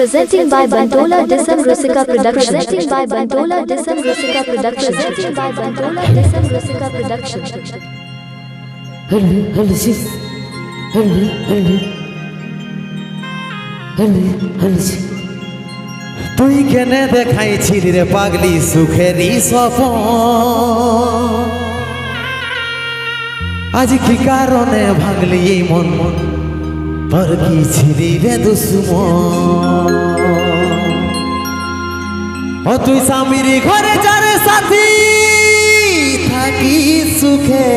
Presenting by Bandola Disam Rusika Production. Presenting by Bandola Disam Rusika Production. Presenting by Bandola Disam Rusika Production. Holi Holi cis Holi Holi Holi Holi cis তুই কেনে দেখাইছিলি রে পাগলি সুখেরই স্বপন আজ কি কারণে ভাঙলি এই মন মন তোর কি ছিলি রে দুশ্মন ও তুই স্বামীর ঘরে যারে সাথী থাকি সুখে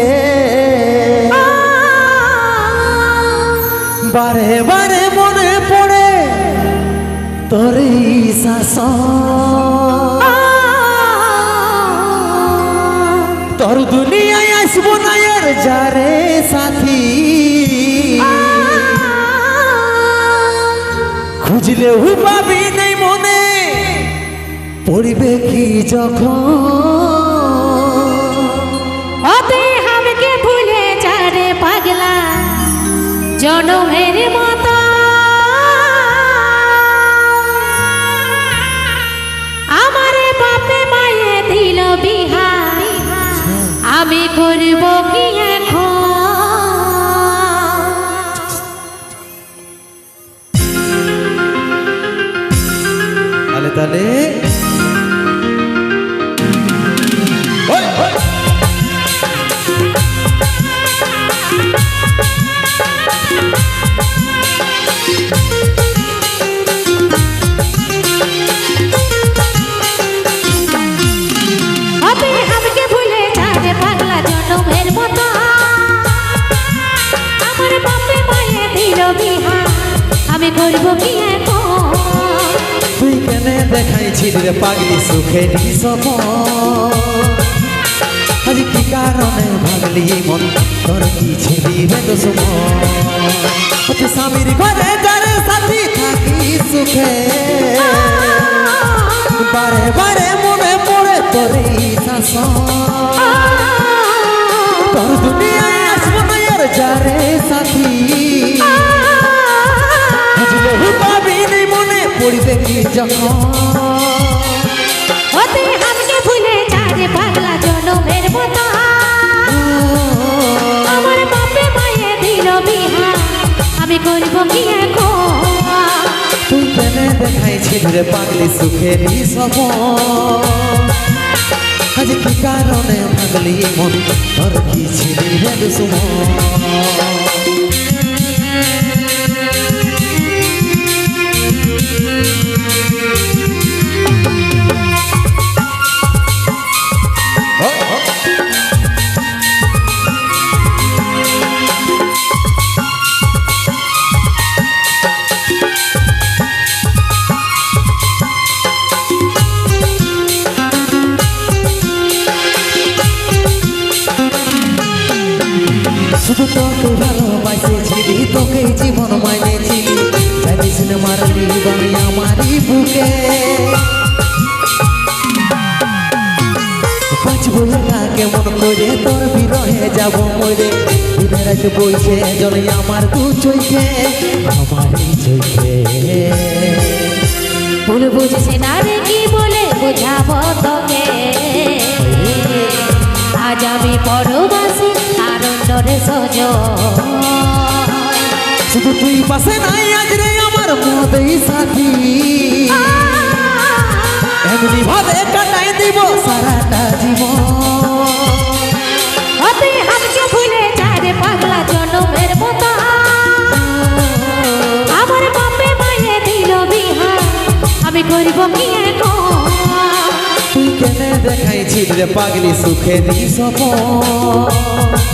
বারে বারে মনে পড়ে তোর শাসন তোর দুনিয়ায় আসব না যারে সাথী খুঁজলেও পাবি নাই মনে। পড়বে কি যখন? অতে ভুলে যারে পাগলা, জনমের মতো। আমারে বাপে মায়ে দিল বিহা, আমি করব বিহা আমি করব কি কেনে দেখাইছিলি রে পাগলি সুখে স্বপন আজ কি কারণে ভাগলি মন? তোর কি ছিলি রে ও তুই স্বামীর ঘরে যারে সাথী থাকি সুখে। বারে বারে মনে পড়ে তোর শাসন। তোর দুনিয়ায় আসব না যারে সাথী। পড়বে কি যখন ওতে আমাকে ভুলে যারে পাগলা জনমের মতো। আমার বাপে মায়ে দিল বিহা আমি করব কি এখন তুই কেনে দেখাইছিলি রে পাগলি সুখেরই সপন আজ কি কারণে ভাগলি মন? তোর কি ছিলি রে দুশ্মন। শুধু তোকে ভালোবাসেছিলি তোকে জীবন মাইনেছিলি জানিস না মারলি বাড়ি আমারই বুকে। কেমন করে তোর বিরহে যাব মরে? দিনে রাতে বইছে, জলে আমার ভুল বুঝছে না রে কি বলে বুঝাবো সজ শুধু তুই পাশে নাই আজ রে আমার মদেই সাথী। এমনি ভাবে কাটাই দিব সারাটা জীবন। অতে আমাকে ভুলে যারে পাগলা জনমের মতো। আমার বাপে মায়ে দিল বিহা আমি করব কি তুই কেনে দেখাইছিস রে পাগলি সুখে দি সপন আজ কি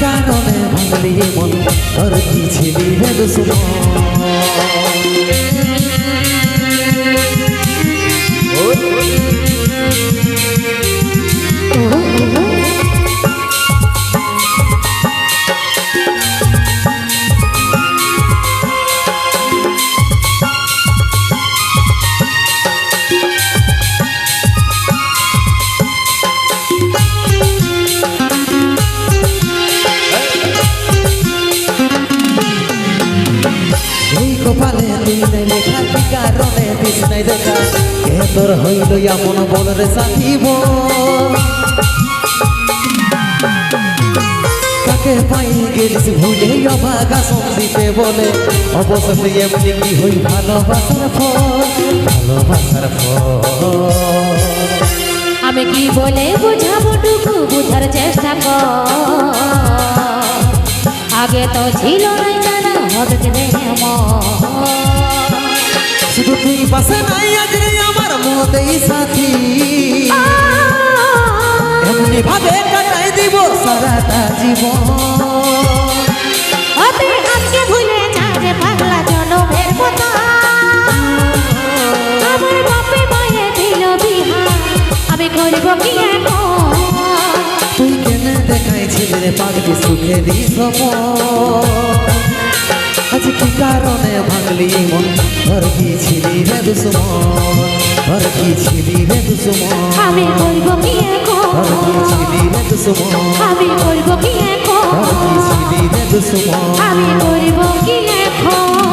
কারণে ভাঙলি মন তোর কি ছিলি রে দুশ্মন এই কপালে তুই লেখা তোর হইল এমন বল রে সাথী বল? কাকে পাই গেলিস ভুলে অভাগা সন্দীপে বলে? অবশেষে এমনি কি হই ভালোবাসার ফল? ভালোবাসার আমি কি বলে বুঝাবো টুকু বুঝার চেষ্টা কর? আগে তো ছিল জানা, হবে কি শুধু তুই পাশে নাই আজ রে আমার মতেই সাথী। এমনি ভাবে কাটাই দিব সারাটা জীবন। আজকে ভুলে যা রে পাগলা জনমের কথা। আমার বাপে মায়ে দিল বিহা আমি করব কি এখন? তুই কেন দেখাইছিলি রে পাগলি সুখেরই সপন আজ কি কারণে ভাঙলি মন? ঘর কি ছিলি রে দুশ্মন? ঘর কি ছিলি রে দুশ্মন? আমি করব কি এখন? ঘর কি ছিলি রে দুশ্মন? আমি করব কি এখন? ঘর কি ছিলি রে দুশ্মন? আমি করব কি এখন?